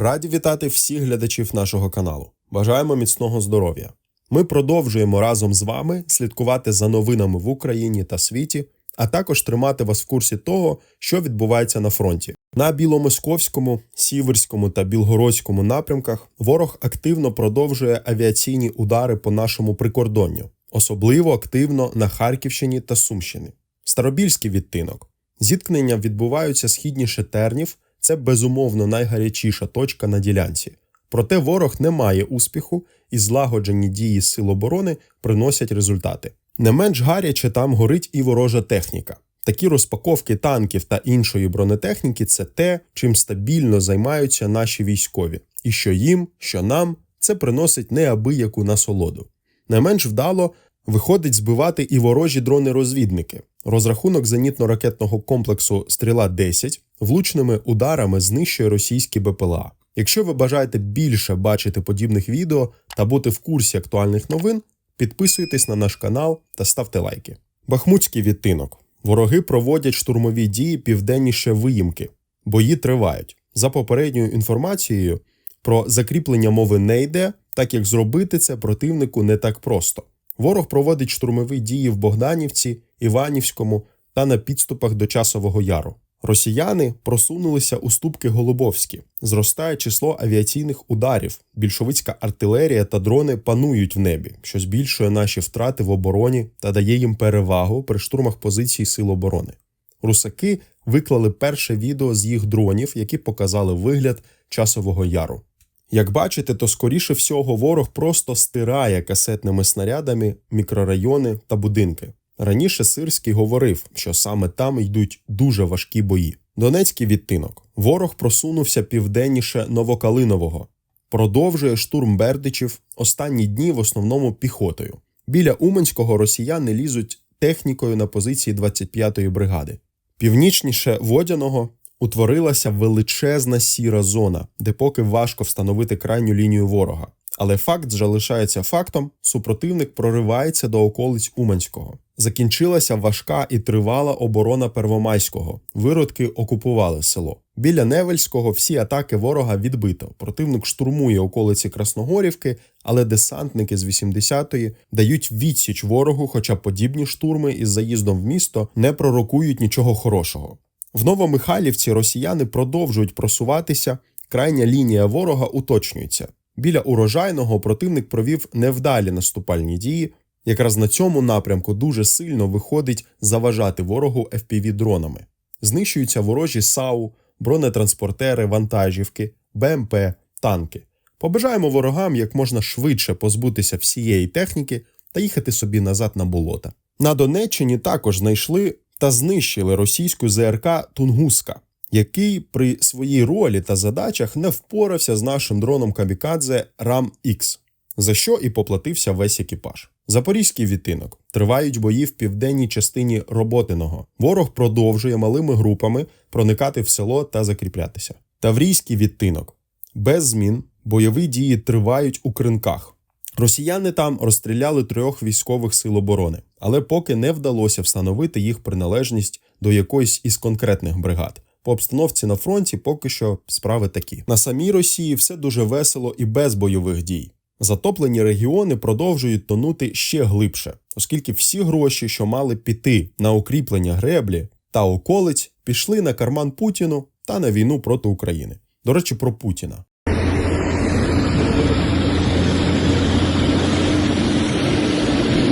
Раді вітати всіх глядачів нашого каналу. Бажаємо міцного здоров'я. Ми продовжуємо разом з вами слідкувати за новинами в Україні та світі, а також тримати вас в курсі того, що відбувається на фронті. На Біломосковському, Сіверському та Білгородському напрямках ворог активно продовжує авіаційні удари по нашому прикордонню, особливо активно на Харківщині та Сумщині. Старобільський відтинок. Зіткнення відбуваються східніше тернів. Це безумовно найгарячіша точка на ділянці. Проте ворог не має успіху і злагоджені дії сил оборони приносять результати. Не менш гаряче там горить і ворожа техніка. Такі розпаковки танків та іншої бронетехніки це те, чим стабільно займаються наші військові, і що їм, що нам це приносить неабияку насолоду. Не менш вдало виходить збивати і ворожі дрони-розвідники. Розрахунок зенітно-ракетного комплексу Стріла 10 влучними ударами знищує російські БПЛА. Якщо ви бажаєте більше бачити подібних відео та бути в курсі актуальних новин, підписуйтесь на наш канал та ставте лайки. Бахмутський відтинок. Вороги проводять штурмові дії південніше виїмки. Бої тривають. За попередньою інформацією, про закріплення мови не йде, так як зробити це противнику не так просто. Ворог проводить штурмові дії в Богданівці, Іванівському та на підступах до Часового Яру. Росіяни просунулися у ступки Голубовські. Зростає число авіаційних ударів. Більшовицька артилерія та дрони панують в небі, що збільшує наші втрати в обороні та дає їм перевагу при штурмах позицій сил оборони. Русаки виклали перше відео з їх дронів, які показали вигляд часового яру. Як бачите, то скоріше всього ворог просто стирає касетними снарядами мікрорайони та будинки. Раніше Сирський говорив, що саме там йдуть дуже важкі бої. Донецький відтинок. Ворог просунувся південніше Новокалинового. Продовжує штурм Бердичів останні дні в основному піхотою. Біля Уманського росіяни лізуть технікою на позиції 25-ї бригади. Північніше Водяного утворилася величезна сіра зона, де поки важко встановити крайню лінію ворога. Але факт залишається фактом: супротивник проривається до околиць Уманського. Закінчилася важка і тривала оборона Первомайського. Виродки окупували село. Біля Невельського всі атаки ворога відбито. Противник штурмує околиці Красногорівки, але десантники з 80-ї дають відсіч ворогу, хоча подібні штурми із заїздом в місто не пророкують нічого хорошого. В Новомихайлівці росіяни продовжують просуватися. Крайня лінія ворога уточнюється. Біля урожайного противник провів невдалі наступальні дії. Якраз на цьому напрямку дуже сильно виходить заважати ворогу fpv дронами. Знищуються ворожі САУ, бронетранспортери, вантажівки, БМП, танки. Побажаємо ворогам як можна швидше позбутися всієї техніки та їхати собі назад на болота. На Донеччині також знайшли та знищили російську ЗРК Тунгуска, який при своїй ролі та задачах не впорався з нашим дроном Камікадзе Рам X, за що і поплатився весь екіпаж. Запорізький відтинок тривають бої в південній частині Роботиного. Ворог продовжує малими групами проникати в село та закріплятися. Таврійський відтинок без змін бойові дії тривають у кринках. Росіяни там розстріляли трьох військових сил оборони, але поки не вдалося встановити їх приналежність до якоїсь із конкретних бригад. По обстановці на фронті поки що справи такі. На самій Росії все дуже весело і без бойових дій. Затоплені регіони продовжують тонути ще глибше, оскільки всі гроші, що мали піти на укріплення греблі та околиць, пішли на карман Путіну та на війну проти України. До речі, про Путіна.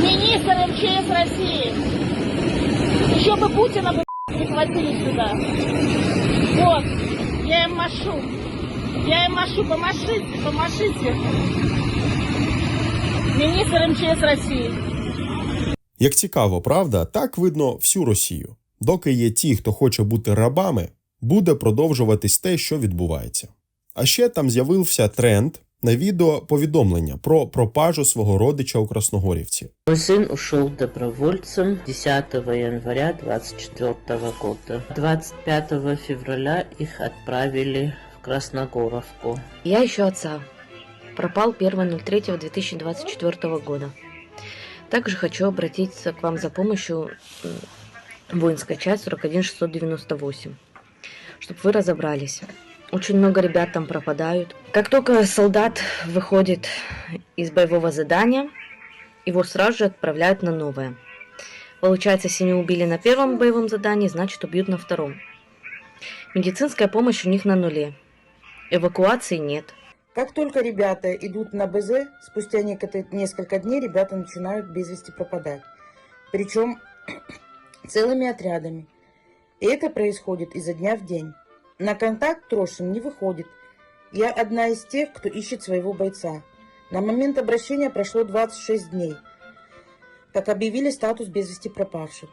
Министр МЧС России. Еще бы Путина бы сюда. Вот, я им машу. Я им машу, помашите, помашите. Министр МЧС России. Як цікаво, правда, так видно всю Росію. Доки є ті, хто хоче бути рабами, буде продовжуватись те, що відбувається. А ще там з'явився тренд на відео повідомлення про пропажу свого родича у Красногорівці. Мой сын ушел добровольцем 10 января 24 года. 25 февраля их отправили в Красногоровку. Я ищу отца. Пропал 1.03.2024 года. Также хочу обратиться к вам за помощью м, воинская часть 41698, чтобы вы разобрались. Очень много ребят там пропадают. Как только солдат выходит из боевого задания, его сразу же отправляют на новое. Получается, если не убили на первом боевом задании, значит убьют на втором. Медицинская помощь у них на нуле. Эвакуации нет. Как только ребята идут на БЗ, спустя несколько дней ребята начинают без вести пропадать. Причем целыми отрядами. И это происходит изо дня в день. На контакт Трошин не выходит. Я одна из тех, кто ищет своего бойца. На момент обращения прошло 26 дней, как объявили статус без вести пропавших.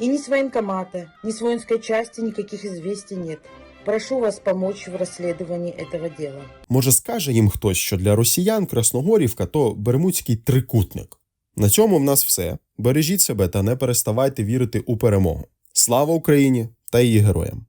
И ни с военкомата, ни с воинской части никаких известий нет. Прошу вас помочь в розслідуванні этого дела. Може, скаже їм хтось, що для росіян Красногорівка то Бермудський трикутник. На цьому в нас все. Бережіть себе та не переставайте вірити у перемогу. Слава Україні та її героям!